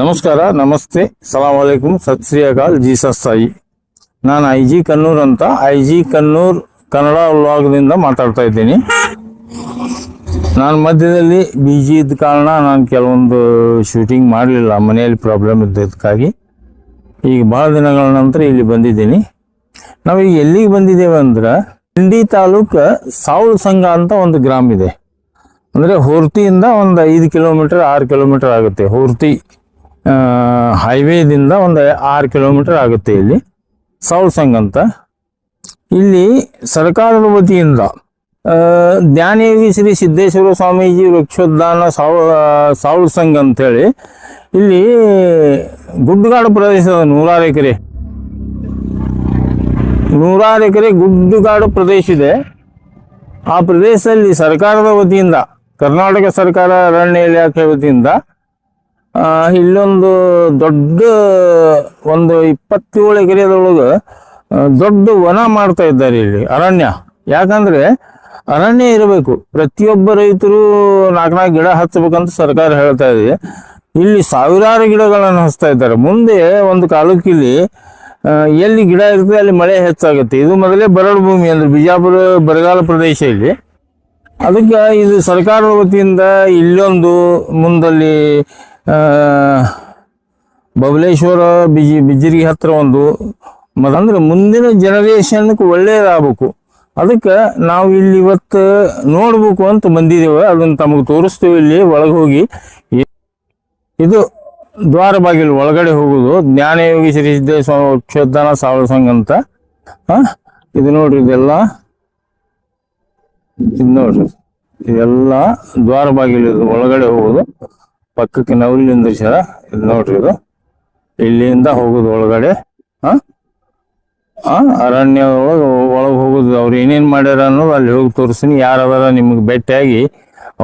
ನಮಸ್ಕಾರ, ನಮಸ್ತೆ. ಸಲಾಂ ಅಲೈಕುಮ್. ಸತ್ ಶ್ರೀ ಅಕಾಲ್. ಜೀಸಸ್ ಸಾಯಿ. ನಾನು ಐ ಜಿ ಕನ್ನೂರ್ ಅಂತ ಐ ಜಿ ಕನ್ನೂರ್ ಕನ್ನಡ ವಿಭಾಗದಿಂದ ಮಾತಾಡ್ತಾ ಇದ್ದೀನಿ. ನಾನು ಮಧ್ಯದಲ್ಲಿ ಬಿಜಿ ಇದ್ದ ಕಾರಣ ನಾನು ಕೆಲವೊಂದು ಶೂಟಿಂಗ್ ಮಾಡಲಿಲ್ಲ. ಮನೆಯಲ್ಲಿ ಪ್ರಾಬ್ಲಮ್ ಇದ್ದದಕ್ಕಾಗಿ ಈಗ ಭಾಳ ದಿನಗಳ ನಂತರ ಇಲ್ಲಿ ಬಂದಿದ್ದೀನಿ. ನಾವು ಈಗ ಎಲ್ಲಿಗೆ ಬಂದಿದ್ದೇವೆ ಅಂದ್ರೆ ಹಿಂಡಿ ತಾಲೂಕು ಸಾವಳ ಸಂಘ ಅಂತ ಒಂದು ಗ್ರಾಮ ಇದೆ. ಅಂದರೆ ಹೊರ್ತಿಯಿಂದ ಒಂದು ಐದು ಕಿಲೋಮೀಟರ್ ಆರು ಕಿಲೋಮೀಟರ್ ಆಗುತ್ತೆ. ಹೊರ್ತಿ. ಹೈವೇದಿಂದ ಒಂದು ಆರು ಕಿಲೋಮೀಟರ್ ಆಗುತ್ತೆ ಇಲ್ಲಿ. ಸೌಲ್ಸಂಗ್ ಸಂಘ ಅಂತ. ಇಲ್ಲಿ ಸರ್ಕಾರದ ವತಿಯಿಂದ ಜ್ಞಾನೇವಿ ಶ್ರೀ ಸಿದ್ದೇಶ್ವರ ಸ್ವಾಮೀಜಿ ವೃಕ್ಷೋದ್ಯಾನ ಸೌ ಸಾವಳ ಸಂಘ ಅಂತೇಳಿ. ಇಲ್ಲಿ ಗುಡ್ಡಗಾಡು ಪ್ರದೇಶದ ನೂರಾರು ಎಕರೆ. ನೂರಾರು ಎಕರೆ ಗುಡ್ಡಗಾಡು ಪ್ರದೇಶ ಇದೆ. ಆ ಪ್ರದೇಶದಲ್ಲಿ ಸರ್ಕಾರದ ವತಿಯಿಂದ, ಕರ್ನಾಟಕ ಸರ್ಕಾರ ಅರಣ್ಯ ಇಲಾಖೆ ವತಿಯಿಂದ ಇಲ್ಲೊಂದು ದೊಡ್ಡ ಒಂದು ಇಪ್ಪತ್ತೇಳು ಎಕರೆದೊಳಗೆ ದೊಡ್ಡ ವನ ಮಾಡ್ತಾ ಇದ್ದಾರೆ ಇಲ್ಲಿ, ಅರಣ್ಯ. ಯಾಕಂದ್ರೆ ಅರಣ್ಯ ಇರಬೇಕು. ಪ್ರತಿಯೊಬ್ಬ ರೈತರು ನಾಲ್ಕು ನಾಲ್ಕು ಗಿಡ ಹಚ್ಚಬೇಕಂತ ಸರ್ಕಾರ ಹೇಳ್ತಾ ಇದೆ. ಇಲ್ಲಿ ಸಾವಿರಾರು ಗಿಡಗಳನ್ನು ಹಚ್ತಾ ಇದ್ದಾರೆ. ಮುಂದೆ ಒಂದು ಇಲ್ಲಿ ಎಲ್ಲಿ ಗಿಡ ಇರ್ತದೆ ಅಲ್ಲಿ ಮಳೆ ಹೆಚ್ಚಾಗುತ್ತೆ. ಇದು ಮೊದಲೇ ಬರಡು ಭೂಮಿ ಅಂದ್ರೆ ಬಿಜಾಪುರ, ಬರಗಾಲ ಪ್ರದೇಶ ಇಲ್ಲಿ. ಅದಕ್ಕೆ ಇದು ಸರ್ಕಾರದ ವತಿಯಿಂದ ಇಲ್ಲೊಂದು ಮುಂದಲ್ಲಿ ಬಬಲೇಶ್ವರ ಬಿಜಿ, ಬಿಜಿರಿಗೆ ಹತ್ರ ಒಂದು ಅಂದ್ರೆ ಮುಂದಿನ ಜನರೇಷನ್ಗೆ ಒಳ್ಳೆಯದಾಗಬೇಕು ಅದಕ್ಕೆ ನಾವು ಇಲ್ಲಿ ಇವತ್ತು ನೋಡ್ಬೇಕು ಅಂತ ಬಂದಿದ್ದೇವೆ. ಅದನ್ನು ತಮಗೆ ತೋರಿಸ್ತೀವಿ ಇಲ್ಲಿ, ಒಳಗೆ ಹೋಗಿ. ಇದು ದ್ವಾರ ಬಾಗಿಲು ಒಳಗಡೆ ಹೋಗೋದು. ಜ್ಞಾನಯೋಗಿ ಶ್ರೀ ಸಿದ್ದೇಶ್ವರ ಕ್ಷೇತ್ರ ಸಾವಳ ಸಂಘ ಅಂತ. ಇದು ನೋಡ್ರಿ, ಇದೆಲ್ಲ. ಇದು ನೋಡ್ರಿ, ಇದೆಲ್ಲ ದ್ವಾರ ಬಾಗಿಲು ಒಳಗಡೆ ಹೋಗುದು. ಪಕ್ಕಕ್ಕೆ ನವಲಿ ನಿಂದ್ರಿಸ್ಯಾರ? ಇದು ನೋಡ್ರಿ ಇದು. ಇಲ್ಲಿಂದ ಹೋಗುದು ಒಳಗಡೆ. ಹಾ? ಆ ಅರಣ್ಯ ಒಳಗೆ ಒಳಗೆ ಹೋಗುದು. ಅವ್ರು ಏನೇನ್ ಮಾಡ್ಯಾರ ಅನ್ನೋದು ಅಲ್ಲಿ ಹೋಗಿ ತೋರಿಸ್ತೀನಿ. ಯಾರದಾರ ನಿಮಗೆ ಭೇಟಿಯಾಗಿ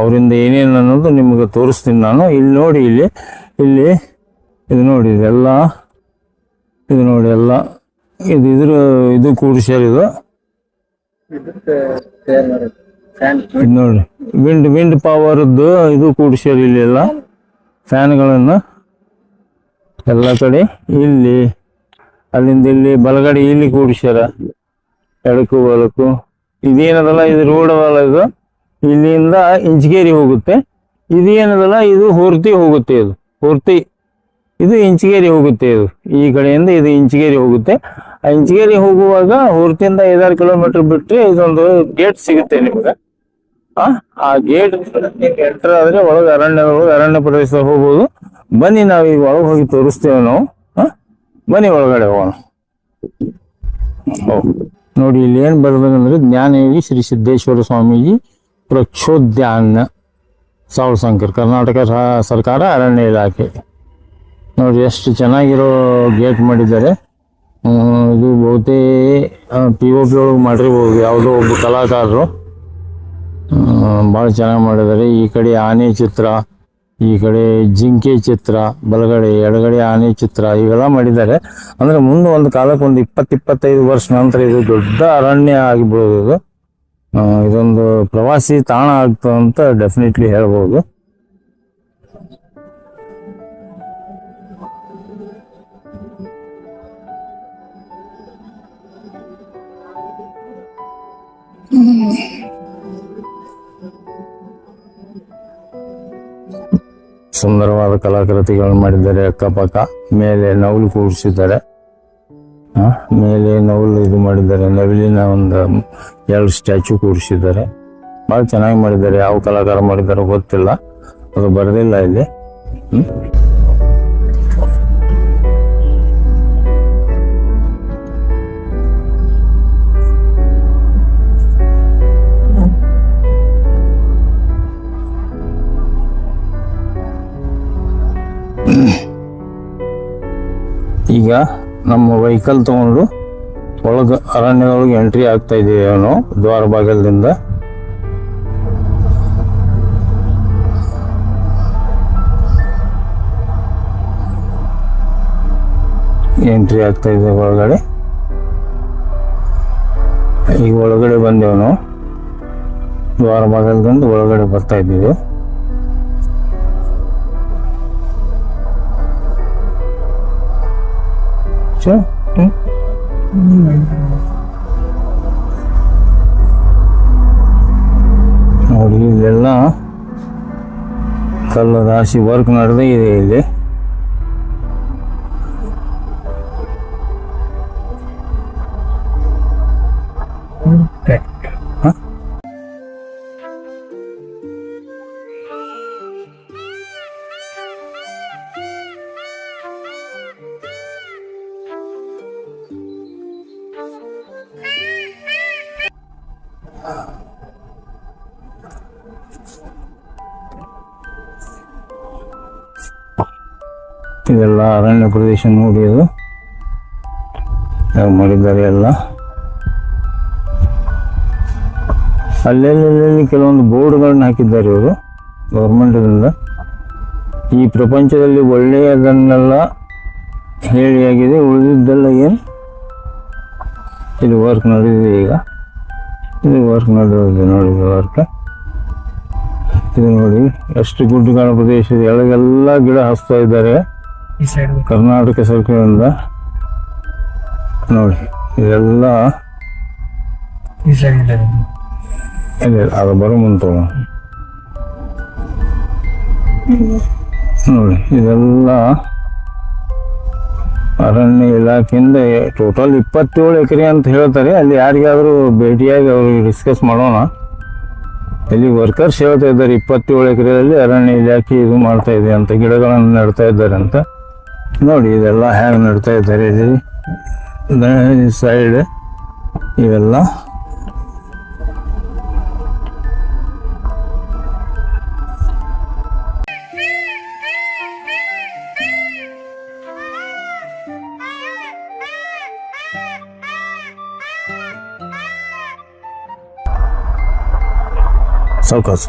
ಅವರಿಂದ ಏನೇನು ಅನ್ನೋದು ನಿಮಗೆ ತೋರಿಸ್ತೀನಿ ನಾನು. ಇಲ್ಲಿ ನೋಡಿ, ಇಲ್ಲಿ ಇಲ್ಲಿ, ಇದು ನೋಡಿ ಇದೆಲ್ಲ ಇದು ನೋಡಿ, ಎಲ್ಲ. ಇದು ಇದ್ರ, ಇದು ಕೂಡಿಸ್ಯಾರ ಇದು. ಇದು ನೋಡಿ, ವಿಂಡ್ ವಿಂಡ್ ಪವರ್ದು ಇದು ಕೂಡಿಸ್ಯಾರ ಇಲ್ಲಿ ಎಲ್ಲ. ಫ್ಯಾನ್ಗಳನ್ನು ಎಲ್ಲ ಕಡೆ ಇಲ್ಲಿ, ಅಲ್ಲಿಂದ ಇಲ್ಲಿ ಬಲಗಡೆ ಇಲ್ಲಿ ಕೂಡಿಸ್ಯಾರ. ಎಡಕು, ಬಲಕು. ಇದೇನದಲ್ಲ, ಇದು ರೋಡ್ ಅಲ್ಲ ಇದು. ಇಲ್ಲಿಂದ ಇಂಚಗೇರಿ ಹೋಗುತ್ತೆ. ಇದೇನದಲ್ಲ, ಇದು ಹೊರ್ತಿ ಹೋಗುತ್ತೆ ಇದು. ಹೊರ್ತಿ, ಇದು ಇಂಚಗೇರಿ ಹೋಗುತ್ತೆ ಇದು. ಈ ಕಡೆಯಿಂದ ಇದು ಇಂಚಗೇರಿ ಹೋಗುತ್ತೆ. ಆ ಇಂಚಗೇರಿ ಹೋಗುವಾಗ ಹೊರ್ತಿಯಿಂದ ಐದಾರು ಕಿಲೋಮೀಟರ್ ಬಿಟ್ಟರೆ ಇದೊಂದು ಗೇಟ್ ಸಿಗುತ್ತೆ ನಿಮ್ಗೆ. ಆ ಗೇಟ್ ಎಂಟರ್ ಆದ್ರೆ ಒಳಗೆ ಅರಣ್ಯ ಅರಣ್ಯ ಪ್ರದೇಶ ಹೋಗ್ಬೋದು. ಬನ್ನಿ ನಾವು ಈಗ ಒಳಗೆ ಹೋಗಿ ತೋರಿಸ್ತೇವೆ ನಾವು? ಬನ್ನಿ ಒಳಗಡೆ ಹೋಗೋಣ. ನೋಡಿ ಇಲ್ಲಿ ಏನ್ ಬರ್ಬೇಕಂದ್ರೆ ಜ್ಞಾನಯೋಗಿ ಶ್ರೀ ಸಿದ್ದೇಶ್ವರ ಸ್ವಾಮೀಜಿ ಪ್ರಕ್ಷೋದ್ಯಾನ ಸಾವಳಶಂಕರ್ ಕರ್ನಾಟಕ ಸರ್ಕಾರ ಅರಣ್ಯ ಇಲಾಖೆ. ನೋಡಿ ಎಷ್ಟು ಚೆನ್ನಾಗಿರೋ ಗೇಟ್ ಮಾಡಿದ್ದಾರೆ. ಇದು ಬಹುತೇ ಪಿ ಒ ಪಿ ಒಳಗೆ ಮಾಡಿರ್ಬೋದು. ಯಾವುದೋ ಒಬ್ಬ ಕಲಾಕಾರರು. ಭಾಳ ಚೆನ್ನಾಗಿ ಮಾಡಿದ್ದಾರೆ. ಈ ಕಡೆ ಆನೆ ಚಿತ್ರ, ಈ ಕಡೆ ಜಿಂಕೆ ಚಿತ್ರ, ಬಲಗಡೆ, ಎಡಗಡೆ ಆನೆ ಚಿತ್ರ, ಇವೆಲ್ಲ ಮಾಡಿದ್ದಾರೆ. ಅಂದ್ರೆ ಮುಂದೆ ಒಂದು ಕಾಲಕ್ಕೆ ಒಂದು ಇಪ್ಪತ್ತು ಇಪ್ಪತ್ತೈದು ವರ್ಷ ನಂತರ ಇದು ದೊಡ್ಡ ಅರಣ್ಯ ಆಗಿಬಿಡೋದು ಇದು. ಇದೊಂದು ಪ್ರವಾಸಿ ತಾಣ ಆಗ್ತದೆ ಅಂತ ಡೆಫಿನೆಟ್ಲಿ ಹೇಳ್ಬೋದು. ಸುಂದರವಾದ ಕಲಾಕೃತಿಗಳನ್ನು ಮಾಡಿದ್ದಾರೆ ಅಕ್ಕಪಕ್ಕ. ಮೇಲೆ ನವಲು ಕೂರಿಸಿದ್ದಾರೆ. ಆ, ಮೇಲೆ ನವಲು ಇದು ಮಾಡಿದ್ದಾರೆ. ನವಿಲಿನ ಒಂದು ಎರಡು ಸ್ಟ್ಯಾಚು ಕೂರಿಸಿದ್ದಾರೆ. ಭಾಳ ಚೆನ್ನಾಗಿ ಮಾಡಿದ್ದಾರೆ. ಯಾವ ಕಲಾಕಾರ ಮಾಡಿದಾರೋ ಗೊತ್ತಿಲ್ಲ. ಅದು ಬರಲಿಲ್ಲ ಇಲ್ಲಿ. ಈಗ ನಮ್ಮ ವೆಹಿಕಲ್ ತಗೊಂಡು ಒಳಗೆ ಅರಣ್ಯದೊಳಗೆ ಎಂಟ್ರಿ ಆಗ್ತಾ ಇದೀವಿ ಅವನು ದ್ವಾರ ಬಾಗಿಲದಿಂದ ಎಂಟ್ರಿ ಆಗ್ತಾ ಇದೆ ಒಳಗಡೆ. ಈಗ ಒಳಗಡೆ ಬಂದೆವು ನಾವು ದ್ವಾರ ಬಾಗಿಲದಿಂದ ಒಳಗಡೆ ಬರ್ತಾ ಇದ್ದೀವಿ. ಛೆ, ಹ್ಮ್. ನೋಡಿ ಇಲ್ಲೆಲ್ಲ ಕಲ್ಲು ರಾಶಿ ವರ್ಕ್ ನಡೆದೇ ಇದೆ ಇಲ್ಲಿ ಪ್ರದೇಶ ನೋಡಿ ಅದು. ಮಾಡಿದ್ದಾರೆ ಎಲ್ಲ. ಅಲ್ಲೆಲ್ಲಿ ಕೆಲವೊಂದು ಬೋರ್ಡ್ಗಳನ್ನ ಹಾಕಿದ್ದಾರೆ ಇವರು ಗೌರ್ಮೆಂಟದಿಂದ ಈ ಪ್ರಪಂಚದಲ್ಲಿ ಒಳ್ಳೆಯದನ್ನೆಲ್ಲ ಹೇಳಿಯಾಗಿದೆ ಉಳಿದಿದ್ದೆಲ್ಲ ಏನು? ಇದು ವರ್ಕ್ ನಡೆದಿದೆ ಈಗ. ಇದು ವರ್ಕ್ ನಡೆದಿದೆ ನೋಡಿ ವರ್ಕ್ ಇದು ನೋಡಿ, ಎಷ್ಟು ಗುಡ್ಡಗಾಡ ಪ್ರದೇಶ ಎಳಗೆಲ್ಲ ಗಿಡ ಹಚ್ತಾ ಇದ್ದಾರೆ. ಕರ್ನಾಟಕ ಸರ್ಕಾರದಿಂದ ನೋಡಿ ಇದೆಲ್ಲ ಅದು ಬರೋ ಮುಂತ ನೋಡಿ ಇದೆಲ್ಲ ಅರಣ್ಯ ಇಲಾಖೆಯಿಂದ ಟೋಟಲ್ ಇಪ್ಪತ್ತೇಳು ಎಕರೆ ಅಂತ ಹೇಳ್ತಾರೆ. ಅಲ್ಲಿ ಯಾರಿಗಾದರೂ ಭೇಟಿಯಾಗಿ ಅವ್ರಿಗೆ ಡಿಸ್ಕಸ್ ಮಾಡೋಣ. ಇಲ್ಲಿ ವರ್ಕರ್ಸ್ ಹೇಳ್ತಾ ಇದ್ದಾರೆ ಇಪ್ಪತ್ತೇಳು ಎಕರೆಯಲ್ಲಿ ಅರಣ್ಯ ಇಲಾಖೆ ಇದು ಮಾಡ್ತಾ ಇದೆ ಅಂತ ಗಿಡಗಳನ್ನು ನೆಡ್ತಾ ಇದ್ದಾರೆ ಅಂತ. ನೋಡಿ, ಇದೆಲ್ಲ ಹೇಗೆ ನಡ್ತಾ ಇದ್ದಾರೆ ಇಲ್ಲಿ? ಸೈಡ್ ಇವೆಲ್ಲ. ಸಾವಕಾಶ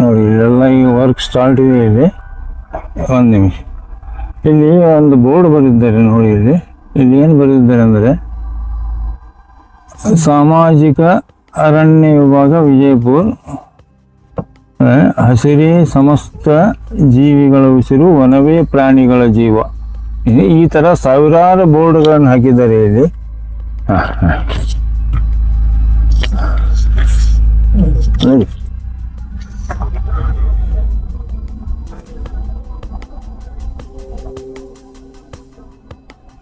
ನೋಡಿ ಇಲ್ಲೆಲ್ಲ ಈ ವರ್ಕ್ ಸ್ಟಾರ್ಟ್ ಇದೆ ಇಲ್ಲಿ. ಒಂದು ನಿಮಿಷ. ಇಲ್ಲಿ ಒಂದು ಬೋರ್ಡ್ ಬರೆದಿದ್ದಾರೆ ನೋಡಿ ಇಲ್ಲಿ. ಇಲ್ಲಿ ಏನು ಬರೆದಿದ್ದಾರೆ ಅಂದರೆ, ಸಾಮಾಜಿಕ ಅರಣ್ಯ ವಿಭಾಗ ವಿಜಯಪುರ. ಹಸಿರಿ ಸಮಸ್ತ ಜೀವಿಗಳ ಉಸಿರು ವನವೇ ಪ್ರಾಣಿಗಳ ಜೀವ. ಈ- ಈ ಥರ ಸಾವಿರಾರು ಬೋರ್ಡ್ಗಳನ್ನು ಹಾಕಿದ್ದಾರೆ ಇಲ್ಲಿ. ಹಾಂ ಹಾಂ.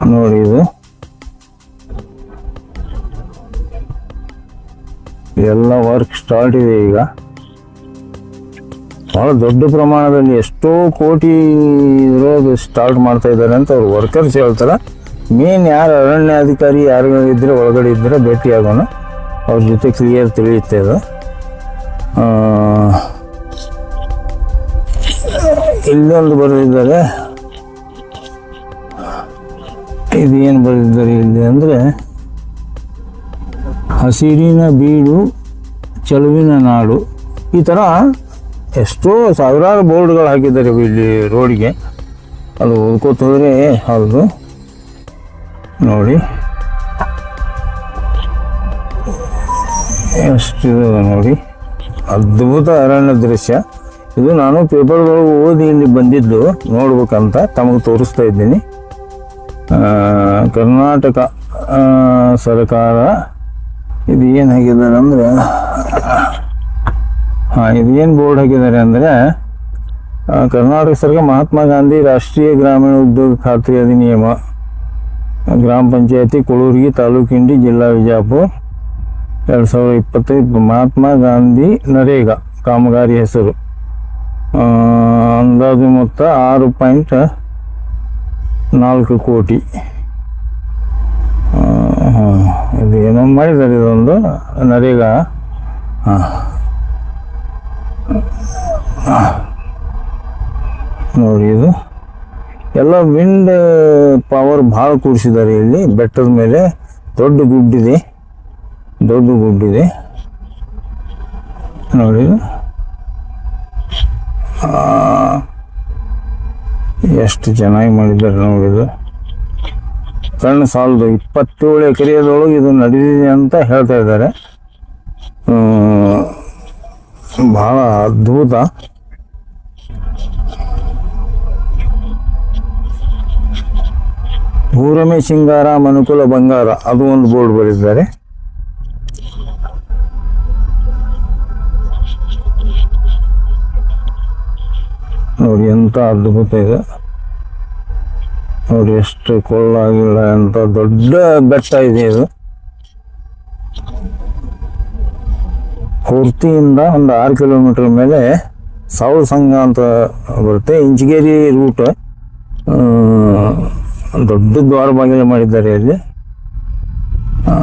ನೋಡಿ ಇದು. ಎಲ್ಲ ವರ್ಕ್ ಸ್ಟಾರ್ಟ್ ಇದೆ ಈಗ. ಬಹಳ ದೊಡ್ಡ ಪ್ರಮಾಣದಲ್ಲಿ ಎಷ್ಟೋ ಕೋಟಿ ಇರೋದು ಸ್ಟಾರ್ಟ್ ಮಾಡ್ತಾ ಇದ್ದಾರೆ ಅಂತ ಅವ್ರು ವರ್ಕರ್ಸ್ ಹೇಳ್ತಾರೆ. ಮೇನ್ ಯಾರು ಅರಣ್ಯಾಧಿಕಾರಿ ಯಾರು ಇದ್ರೆ ಒಳಗಡೆ ಇದ್ದರೆ ಭೇಟಿ ಆಗೋಣ ಅವ್ರ ಜೊತೆ ಕ್ಲಿಯರ್ ತಿಳಿಯುತ್ತೆ ಅದು. ಇಲ್ಲೊಂದು ಬರೆದಿದ್ದಾರೆ ಇದು ಏನು ಬರೆದಿದ್ದಾರೆ ಇಲ್ಲಿ ಅಂದರೆ, ಹಸಿರಿನ ಬೀಡು, ಚೆಲುವಿನ ನಾಡು. ಈ ಥರ ಎಷ್ಟೋ ಸಾವಿರಾರು ಬೋರ್ಡ್ಗಳು ಹಾಕಿದ್ದಾರೆ ಇಲ್ಲಿ ರೋಡಿಗೆ. ಅದು ಉಳ್ಕೋತಂದರೆ ಹೌದು. ನೋಡಿ. ಎಷ್ಟು ನೋಡಿ. ಅದ್ಭುತ ಅರಣ್ಯ ದೃಶ್ಯ. ಇದು ನಾನು ಪೇಪರ್ಗಳು ಓದಿ ಇಲ್ಲಿ ಬಂದಿದ್ದು, ನೋಡ್ಬೇಕಂತ ತಮಗೆ ತೋರಿಸ್ತಾ ಇದ್ದೀನಿ. ಕರ್ನಾಟಕ ಸರ್ಕಾರ ಇದು ಏನು ಹಾಕಿದ್ದಾರೆ ಅಂದರೆ, ಹಾಂ, ಇದು ಏನು ಬೋರ್ಡ್ ಹಾಕಿದ್ದಾರೆ ಅಂದರೆ ಕರ್ನಾಟಕ ಸರ್ಕಾರ ಮಹಾತ್ಮ ಗಾಂಧಿ ರಾಷ್ಟ್ರೀಯ ಗ್ರಾಮೀಣ ಉದ್ಯೋಗ ಖಾತ್ರಿ ಅಧಿನಿಯಮ, ಗ್ರಾಮ ಪಂಚಾಯತಿ ಕೊಳೂರಿಗೆ ತಾಲೂಕಿಂಡಿ ಜಿಲ್ಲಾ ವಿಜಾಪುರ, ಎರಡು ಸಾವಿರದ ಇಪ್ಪತ್ತೈದು ಮಹಾತ್ಮ ಗಾಂಧಿ ನರೇಗಾ, ಕಾಮಗಾರಿ ಹೆಸರು. ಅಂದಾಜು ಮೊತ್ತ ಆರು ಪಾಯಿಂಟ್ ನಾಲ್ಕು ಕೋಟಿ. ಹಾಂ, ಇದು ಏನೋ ಮಾಡಿದ್ದಾರೆ ಇದೊಂದು ನರೇಗಾ. ಹಾಂ. ನೋಡಿ ಇದು. ಎಲ್ಲ ವಿಂಡ್ ಪವರ್ ಭಾಳ ಕೂಡಿಸಿದ್ದಾರೆ ಇಲ್ಲಿ. ಬೆಟ್ಟದ ಮೇಲೆ ದೊಡ್ಡ ಗುಡ್ಡಿದೆ. ದೊಡ್ಡ ಗುಡ್ಡಿದೆ. ನೋಡಿ ಎಷ್ಟು ಚೆನ್ನಾಗಿ ಮಾಡಿದ್ದಾರೆ ನೋಡಿದ್ರು. ಕಣ್ಣು ಸಾಲದು ಇಪ್ಪತ್ತೇಳು ಎಕರೆಯದೊಳಗೆ ಇದು ನಡೆದಿದೆ ಅಂತ ಹೇಳ್ತಾ ಇದ್ದಾರೆ. ಭಾಳ ಅದ್ಭುತ. ಪೂರಮೆ ಸಿಂಗಾರ ಮನುಕುಲ ಬಂಗಾರ, ಅದು ಒಂದು ಬೋರ್ಡ್ ಬರೆದಿದ್ದಾರೆ. ನೋಡಿ ಎಂಥ ಅದ್ಭುತ ಇದೆ. ನೋಡಿ ಎಷ್ಟು ಕೊಳ್ಳಾಗಿಲ್ಲ ಅಂತ ದೊಡ್ಡ ಬೆಟ್ಟ ಇದೆ ಇದು. ಕುರ್ತಿಯಿಂದ ಒಂದು ಆರು ಕಿಲೋಮೀಟರ್ ಮೇಲೆ ಸಾವು ಸಂಘ ಅಂತ ಬರುತ್ತೆ. ಇಂಚಗೇರಿ ರೂಟ್ ದೊಡ್ಡ ದ್ವಾರ ಬಾಗಿಲು ಮಾಡಿದ್ದಾರೆ ಇಲ್ಲಿ ಆ,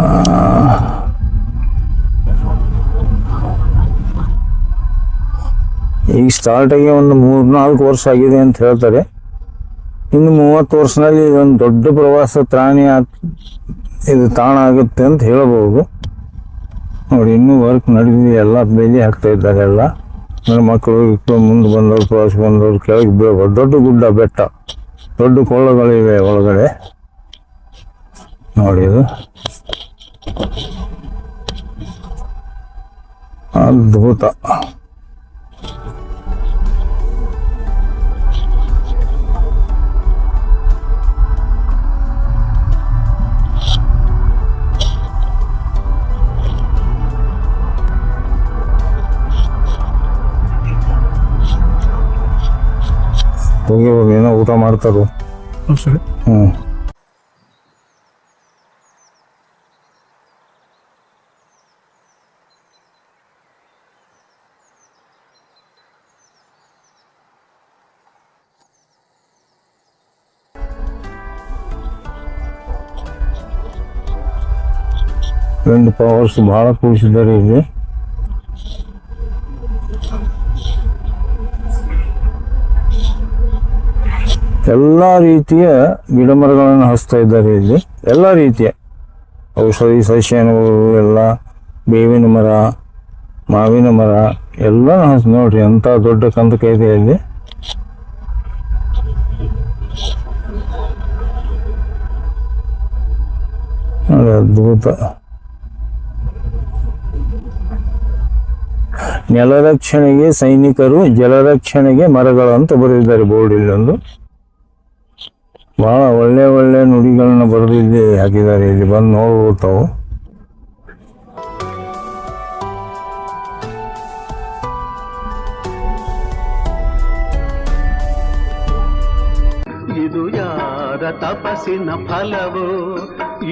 ಈಗ ಸ್ಟಾರ್ಟ್ ಆಗಿ ಒಂದು ಮೂರ್ನಾಲ್ಕು ವರ್ಷ ಆಗಿದೆ ಅಂತ ಹೇಳ್ತಾರೆ. ಇನ್ನು ಮೂವತ್ತು ವರ್ಷದಲ್ಲಿ ಇದೊಂದು ದೊಡ್ಡ ಪ್ರವಾಸ ಆಗ್- ಇದು ತಾಣ ಆಗುತ್ತೆ ಅಂತ ಹೇಳಬಹುದು ನೋಡಿ, ಇನ್ನೂ ವರ್ಕ್ ನಡೆದಿದೆ. ಎಲ್ಲ ಬೇಲಿ ಹಾಕ್ತಾ ಇದ್ದಾರೆ ಎಲ್ಲ. ನನ್ನ ಮಕ್ಕಳು ಇಕ್ಕಳು ಮುಂದೆ ಬಂದವರು ಪ್ರವಾಸ ಬಂದವರು, ಕೆಳಗೆ ಬೀಳ್ಬೋದು ದೊಡ್ಡ ಗುಡ್ಡ ಬೆಟ್ಟ. ದೊಡ್ಡ ಕೊಳ್ಳಗಳಿವೆ ಒಳಗಡೆ. ನೋಡಿ ಇದು. ಅದ್ಭುತ. ಹೋಗಿ ಹೋಗಿ ಏನೋ ಊಟ ಮಾಡ್ತಾರೋ. ಸರ್. ಹ್ಞೂ ಫ್ರೆಂಡ್ ಪವರ್ಸ್ ಭಾಳ ಕೂಡಿಸಿದ್ದಾರೆ ಇಲ್ಲಿ. ಎಲ್ಲ ರೀತಿಯ ಗಿಡ ಮರಗಳನ್ನು ಹಚ್ತಾ ಇದ್ದಾರೆ ಇಲ್ಲಿ. ಎಲ್ಲ ರೀತಿಯ. ಔಷಧಿ ಸಸ್ಯಗಳು ಎಲ್ಲ ಬೇವಿನ ಮರ, ಮಾವಿನ ಮರ ಎಲ್ಲ ಹಚ್ಚ ನೋಡ್ರಿ, ಎಂತ ದೊಡ್ಡ ಕಂದಕ ಇದೆ ಇಲ್ಲಿ. ನೋಡಿ ಅದ್ಭುತ. ನೆಲರಕ್ಷಣೆಗೆ ಸೈನಿಕರು ಜಲರಕ್ಷಣೆಗೆ ಮರಗಳು ಅಂತ ಬರೆದಿದ್ದಾರೆ ಬೋರ್ಡ್ ಇಲ್ಲೊಂದು. ಬಹಳ ಒಳ್ಳೆ ಒಳ್ಳೆ ನುಡಿಗಳನ್ನ ಬರೆದಿದ್ದೆ ಹಾಕಿದ್ದಾರೆ ಇಲ್ಲಿ ಬಂದು ನೋಡ್ಬೋದು ತಾವು. ಇದು ಯಾರ ತಪಸ್ಸಿನ ಫಲವು?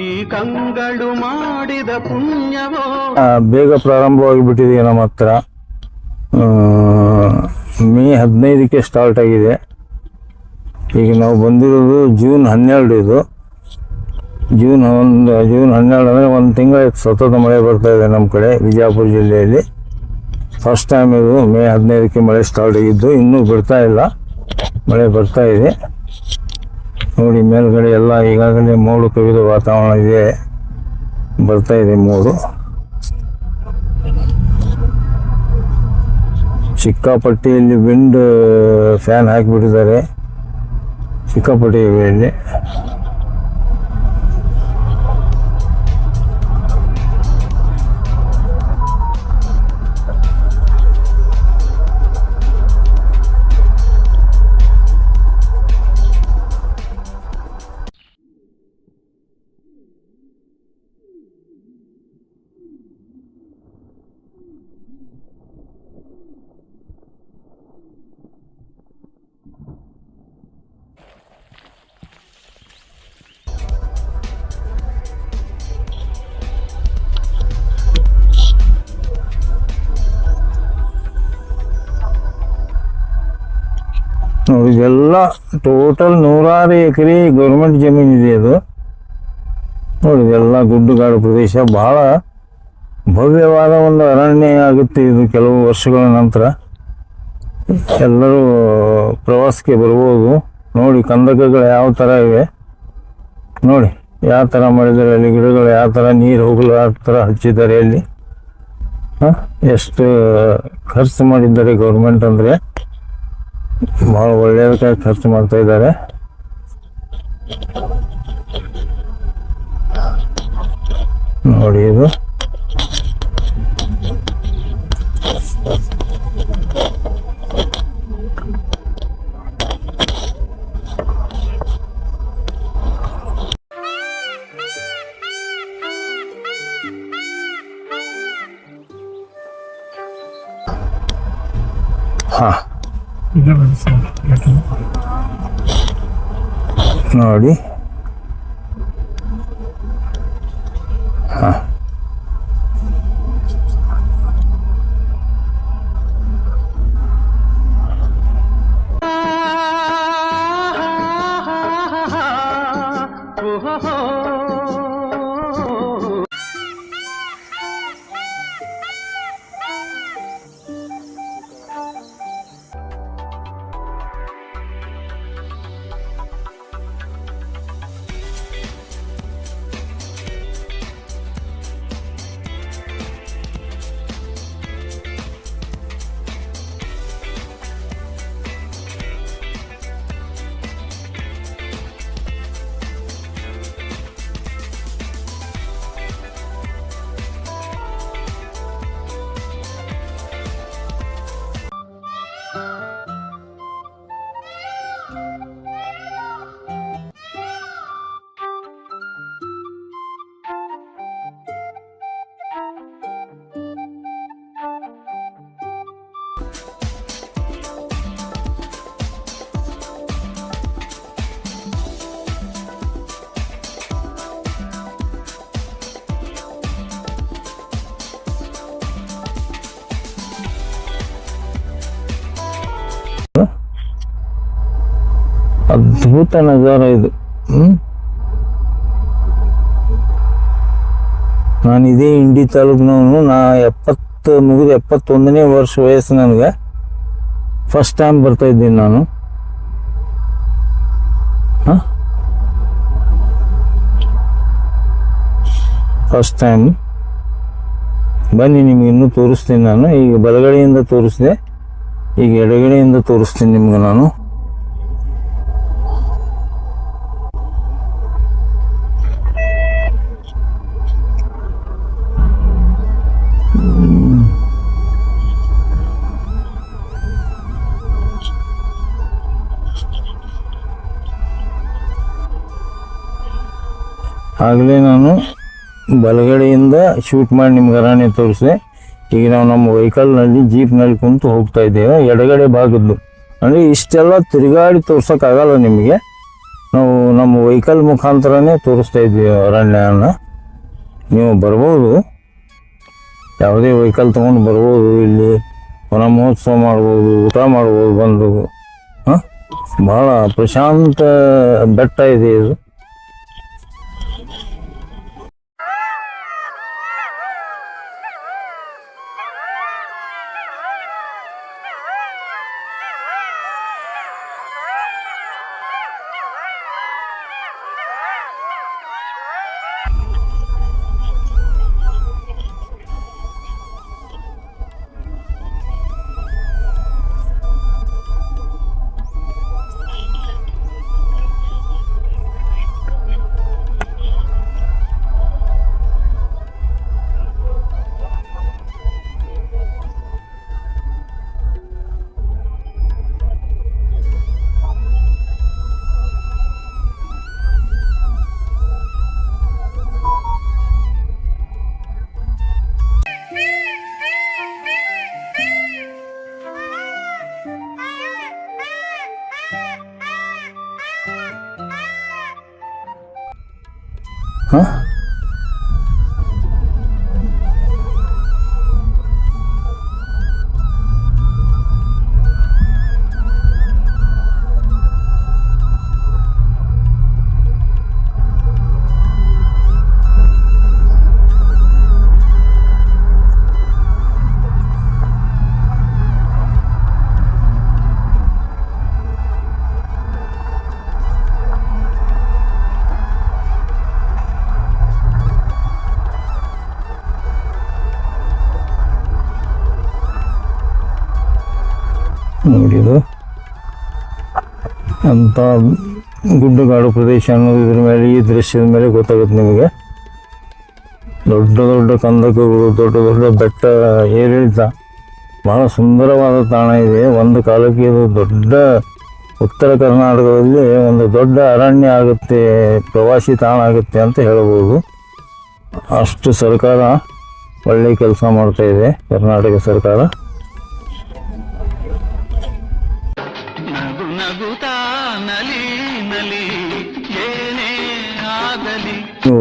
ಈ ಕಂಗಳು ಮಾಡಿದ ಪುಣ್ಯವೋ? ಬೇಗ ಪ್ರಾರಂಭವಾಗಿಬಿಟ್ಟಿದೆ ನಮ್ಮ ಹತ್ರ. ಮೇ ಹದಿನೈದಕ್ಕೆ ಸ್ಟಾರ್ಟ್ ಆಗಿದೆ. ಈಗ ನಾವು ಬಂದಿರೋದು ಜೂನ್ ಹನ್ನೆರಡು ಇದು. ಜೂನ್ ಒಂದು ಜೂನ್ ಹನ್ನೆರಡು ಅಂದರೆ ಒಂದು ತಿಂಗಳ ಸತತ ಮಳೆ ಬರ್ತಾ ಇದೆ ನಮ್ಮ ಕಡೆ ವಿಜಯಪುರ ಜಿಲ್ಲೆಯಲ್ಲಿ. ಫಸ್ಟ್ ಟೈಮ್ ಇದು ಮೇ ಹದಿನೈದಕ್ಕೆ ಮಳೆ ಸ್ಟಾರ್ಟ್ ಆಗಿದ್ದು, ಇನ್ನೂ ಬಿಡ್ತಾ ಇಲ್ಲ. ಮಳೆ ಬರ್ತಾ ಇದೆ. ನೋಡಿ, ಮೇಲ್ಗಡೆ ಎಲ್ಲ ಈಗಾಗಲೇ ಮೋಡು ಕವಿದ ವಾತಾವರಣ ಇದೆ. ಬರ್ತಾ ಇದೆ ಮೋಡು. ಸಿಕ್ಕಾಪಟ್ಟಿಯಲ್ಲಿ ವಿಂಡ್ ಫ್ಯಾನ್ ಹಾಕಿಬಿಟ್ಟಿದ್ದಾರೆ. ಸಿಕ್ಕಾಪಟ್ಟಿ ಇವೆ ಇದೆಲ್ಲ ಟೋಟಲ್ ನೂರಾರು ಎಕರೆ ಗೌರ್ಮೆಂಟ್ ಜಮೀನು ಇದೆ ಅದು. ನೋಡಿ ಇದೆಲ್ಲ ಗುಡ್ಡಗಾಡು ಪ್ರದೇಶ ಬಹಳ ಭವ್ಯವಾದ ಒಂದು ಅರಣ್ಯ ಆಗುತ್ತೆ ಇದು ಕೆಲವು ವರ್ಷಗಳ ನಂತರ. ಎಲ್ಲರೂ ಪ್ರವಾಸಕ್ಕೆ ಬರ್ಬೋದು. ನೋಡಿ, ಕಂದಕಗಳು ಯಾವ ಥರ ಇವೆ? ನೋಡಿ, ಯಾವ ಥರ ಮಾಡಿದ್ದಾರೆ ಅಲ್ಲಿ ಗಿಡಗಳು, ಯಾವ ಥರ ನೀರು ಹೋಗಲು ಆ ಥರ ಹಚ್ಚಿದ್ದಾರೆ ಅಲ್ಲಿ? ಎಷ್ಟು ಖರ್ಚು ಮಾಡಿದ್ದಾರೆ ಗೌರ್ಮೆಂಟ್ ಅಂದರೆ. ಭಾಳ ಒಳ್ಳೆಯದಕ್ಕೆ ಖರ್ಚು ಮಾಡ್ತಾ ಇದ್ದಾರೆ. ನೋಡಿ ಇದು. ನೋಡಿ ಅದ್ಭುತ ನಜಾರ ಇದು. ನಾನು ಇದೇ ಇಂಡಿ ತಾಲೂಕಿನವನು, ನಾ ಎಪ್ಪತ್ತು, ಮುಗಿದು ಎಪ್ಪತ್ತೊಂದನೇ ವರ್ಷ ವಯಸ್ಸು ನನಗೆ. ಫಸ್ಟ್ ಟೈಮ್ ಬರ್ತಾ ಇದ್ದೀನಿ ನಾನು. ಫಸ್ಟ್ ಟೈಮ್ ಬನ್ನಿ, ನಿಮ್ಗೆ ಇನ್ನೂ ತೋರಿಸ್ತೀನಿ ನಾನು. ಈಗ ಬಲಗಡೆಯಿಂದ ತೋರಿಸಿದೆ. ಈಗ ಎಡಗಡೆಯಿಂದ ತೋರಿಸ್ತೀನಿ ನಿಮ್ಗೆ ನಾನು. ಆಗಲೇ ನಾನು ಬಲಗಡೆಯಿಂದ ಶೂಟ್ ಮಾಡಿ ನಿಮ್ಗೆ ಅರಣ್ಯ ತೋರಿಸಿದೆ. ಈಗ ನಾವು ನಮ್ಮ ವೆಹಿಕಲ್ನಲ್ಲಿ ಜೀಪ್ನಲ್ಲಿ ಕುಂತು ಹೋಗ್ತಾ ಇದ್ದೇವೆ. ಎಡಗಡೆ ಭಾಗದ್ದು. ಅಂದರೆ ಇಷ್ಟೆಲ್ಲ ತಿರುಗಾಡಿ ತೋರ್ಸೋಕ್ಕಾಗಲ್ಲ ನಿಮಗೆ. ನಾವು ನಮ್ಮ ವೆಹಿಕಲ್ ಮುಖಾಂತರನೇ ತೋರಿಸ್ತಾ ಇದ್ದೀವಿ ಅರಣ್ಯವನ್ನು ನೀವು ಬರ್ಬೋದು. ಯಾವುದೇ ವೆಹಿಕಲ್ ತೊಗೊಂಡು ಬರ್ಬೋದು ಇಲ್ಲಿ. ವನ ಮಹೋತ್ಸವ ಮಾಡ್ಬೋದು, ಊಟ ಮಾಡ್ಬೋದು ಬಂದು. ಹಾಂ? ಭಾಳ ಪ್ರಶಾಂತ ಬೆಟ್ಟ ಇದೆ ಇದು. ಅಂತ ಗುಡ್ಡಗಾಡು ಪ್ರದೇಶ ಅನ್ನೋದು ಇದ್ರ ಮೇಲೆ, ಈ ದೃಶ್ಯದ ಮೇಲೆ ಗೊತ್ತಾಗುತ್ತೆ ನಿಮಗೆ. ದೊಡ್ಡ ದೊಡ್ಡ ಕಂದಕಗಳು, ದೊಡ್ಡ ದೊಡ್ಡ ಬೆಟ್ಟ, ಏರಿಳಿತ. ಬಹಳ ಸುಂದರವಾದ ತಾಣ ಇದೆ. ಒಂದು ಕಾಲಕ್ಕೆ ಇದು ದೊಡ್ಡ ಉತ್ತರ ಕರ್ನಾಟಕದಲ್ಲಿ ಒಂದು ದೊಡ್ಡ ಅರಣ್ಯ ಆಗುತ್ತೆ, ಪ್ರವಾಸಿ ತಾಣ ಆಗುತ್ತೆ ಅಂತ ಹೇಳ್ಬೋದು. ಅಷ್ಟು ಸರ್ಕಾರ ಒಳ್ಳೆ ಕೆಲಸ ಮಾಡ್ತಾ ಇದೆ, ಕರ್ನಾಟಕ ಸರ್ಕಾರ.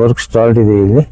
ವರ್ಕ್ ಸ್ಟಾರ್ಟ್ ಇದೆ ಇಲ್ಲಿ?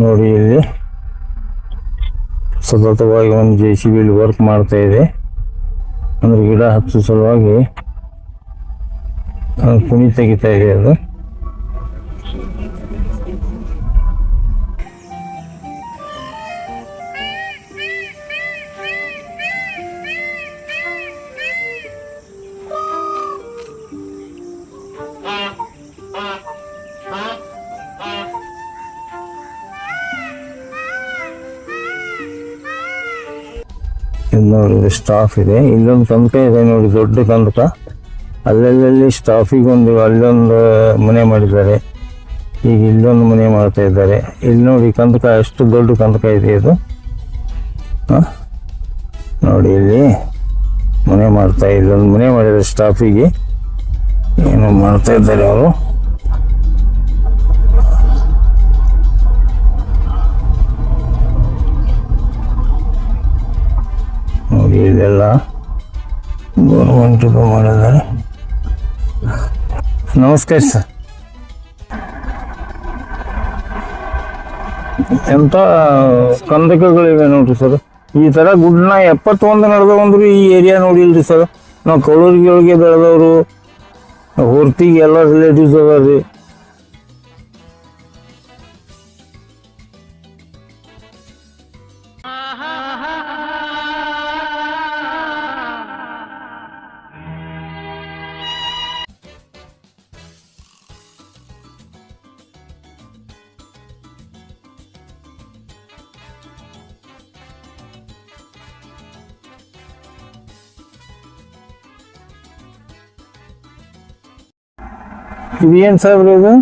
ನೋಡಿ ಇಲ್ಲಿ. ಸತತವಾಗಿ ಒಂದು ಜೆ ಸಿ ಬಿಲಿ ವರ್ಕ್ ಮಾಡ್ತಾ ಇದೆ. ಅಂದ್ರೆ ಗಿಡ ಹಚ್ಚೋ ಸಲುವಾಗಿ ಕುಣಿ ತೆಗಿತಾ ಇದೆ ಅದು. ನೋಡಿ ಸ್ಟಾಫ್ ಇದೆ. ಇಲ್ಲೊಂದು ಕಂದಕ ಇದೆ ನೋಡಿ, ದೊಡ್ಡ ಕಂದಕ ಅಲ್ಲಲ್ಲಿ ಸ್ಟಾಫಿಗೊಂದು ಅಲ್ಲೊಂದು ಮನೆ ಮಾಡಿದ್ದಾರೆ. ಈಗ ಇಲ್ಲೊಂದು ಮನೆ ಮಾಡ್ತಾ ಇದ್ದಾರೆ. ಇಲ್ಲಿ ನೋಡಿ ಕಂದಕ, ಎಷ್ಟು ದೊಡ್ಡ ಕಂದಕ ಇದೆ ಇದು? ನೋಡಿ ಇಲ್ಲಿ ಮನೆ ಮಾಡ್ತಾ ಇಲ್ಲೊಂದು ಮನೆ ಮಾಡಿದ್ದಾರೆ ಸ್ಟಾಫಿಗೆ ಏನೋ ಮಾಡ್ತಾ ಇದ್ದಾರೆ ಅವರು? ಇದೆಲ್ಲ ಗೌರ್ಮೆಂಟ್ ಮಾಡಿದ್ದಾರೆ. ನಮಸ್ಕಾರ ಸರ್. ಎಂಥ ಕಂದಕಗಳಿವೆ ನೋಡ್ರಿ ಸರ್. ಈ ತರ ಗುಡ್ನ ಎಪ್ಪತ್ತೊಂದು ನಡೆದವಂದ್ರು ಈ ಏರಿಯಾ ನೋಡಿಲ್ರಿ ಸರ್. ನಾವು ಕೌಳೂರಿಗೆ ಬೆಳೆದವರು ಹೊರ್ತಿಗೆ ಎಲ್ಲ ರಿಲೇಟಿವ್ಸ್ ಅದಾರ್ರಿ. ಇದು ಏನ್ ಸಾಹೇಬ್ರಿ ಇದು?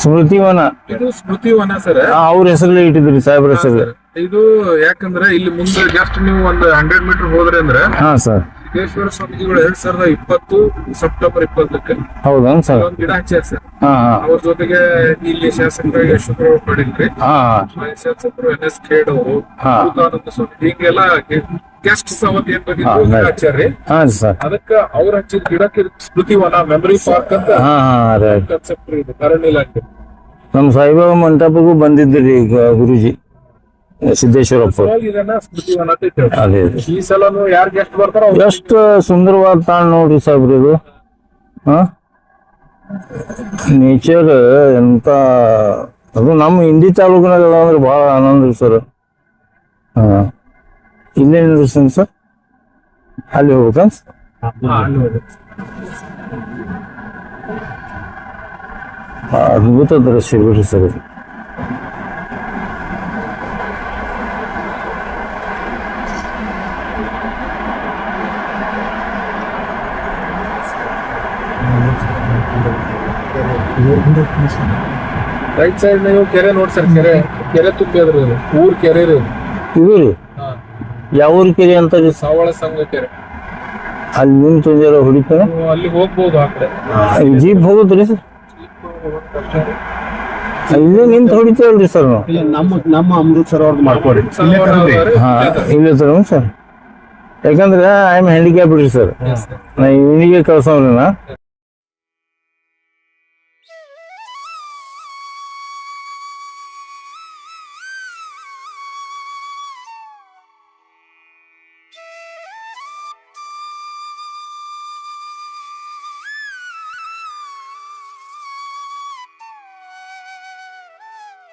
ಸ್ಮೃತಿವನ. ಇದು ಸ್ಮೃತಿ ವನ ಸರ್ ಅವ್ರ ಹೆಸರಲ್ಲಿ ಇಟ್ಟಿದ್ರಿ ಸಾಹೇಬ್ರ ಹೆಸರು. ಇದು ಯಾಕಂದ್ರೆ ಇಲ್ಲಿ ಮುಂದೆ ಜಸ್ಟ್ ನೀವು ಒಂದು ಹಂಡ್ರೆಡ್ ಮೀಟರ್ ಹೋದ್ರೆ ಅಂದ್ರೆ ಹಾ ಸರ್. ಸಿದ್ದೇಶ್ವರ ಸ್ವಾಮಿಗಳು ಎರಡ್ ಸಾವಿರದ ಇಪ್ಪತ್ತು ಸೆಪ್ಟೆಂಬರ್ ಇಪ್ಪತ್ತಕ್ಕೆ ಹೌದಾ ಸರ್? ಒಂದು ಗಿಡ ಹಚ್ಚಾರ ಸರ್. ಅವ್ರ ಜೊತೆಗೆ ಇಲ್ಲಿ ಶಾಸಕರು ಯಶವಂತರಾವ್ ಮಾಜಿ ಶಾಸಕರು ಎನ್ ಎಸ್ ಖೇಡ್ ಅವರು ಸ್ವಾಮಿ ಹೀಗೆಲ್ಲ ಗೆಸ್ಟ್ ಅಂತ ಹಚ್ಚಾರ್ರಿ ಹಾ ಸರ್. ಅದಕ್ಕ ಅವ್ರ ಹಚ್ಚಿದ ಗಿಡಕ್ಕೆ ಸ್ಮೃತಿವನ ಮೆಮರಿ ಪಾರ್ಕ್ ಅಂತ ಹಾ ಹಾ ರೈಟ್ ಕಾನ್ಸೆಪ್ಟ್ ಇದೆ ಅರಣ್ಯ ಇಲಾಖೆ ನಮ್ಮ ಸಾಯಿಬಾಬಾ ಮಂಟಪಕ್ಕೂ ಬಂದಿದ್ರಿ ಈಗ ಗುರುಜಿ ಸಿದ್ದೇಶ್ವರಪ್ಪ. ಅದೇ ಈ ಸಲನು ಯಾರು ಗೆಸ್ಟ್ ಬರ್ತಾರೋ ಎಷ್ಟು ಸುಂದರವಾದ ತಾಣ ನೋಡ್ರಿ ಸಾಹೇಬ್ರಿ ಇದು. ಹಾ? ನೇಚರ್ ಎಂತ ಅದು ನಮ್ಮ ಇಂಡಿ ತಾಲೂಕಿನಾಗ ಅಂದ್ರೆ ಬಹಳ ಆನಂದ ಸರ್. ಹಾ. ಇಲ್ಲೇನ್ರಿ ಸರ್ ಅಲ್ಲಿ ಹೋಗ್ಬೇಕಾ ಅದ್ಭುತ ದೃಶ್ಯ ಬಿಡ್ರಿ ಸರ್ ಇದು. ರೈಟ್ ಸೈಡ್ ನೀವು ಕೆರೆ ನೋಡಿ ಸರ್ ಕೆರೆ. ಕೆರೆ ತುಪ್ಪ ಅದ್ರ ಇದು. ಊರ್ ಕೆರೆ ರೀ ಇದು. ಇದು ರೀ? ಹಾ. ಯಾವ ಊರ್ ಕೆರೆ ಅಂತ ಸಾವಳ ಸಂಘ ಕೆರೆ. ಅಲ್ಲಿ ನಿಂತು ಜರ ಹೊಡಿತಾರ? ಅಲ್ಲಿ ಹೋಗ್ಬೋದು ಆ ಕಡೆ. ಜೀಪ್ ಹೋಗುದ್ರಿ ಸರ್? ಇಲ್ಲೇ ನಿಂತು ಹೊಡಿತೀವಲ್ರಿ ಸರ್ ನಾವು? ಇಲ್ಲ ನಮ್ಮ ನಮ್ಮ ಅವ್ರದ್ದು ಮಾಡ್ಕೊಡಿ. ಇಲ್ಲೇ. ಹಾ ಇಲ್ಲ ತರ ಸರ್. ಯಾಕಂದ್ರೆ ಐ ಆಮ್ ಹ್ಯಾಂಡಿಕ್ಯಾಪ್ ರೀ ಸರ್. ನಾ ಇವನಿಗೆ ಕಳ್ಸವ್ರಿ ನಾ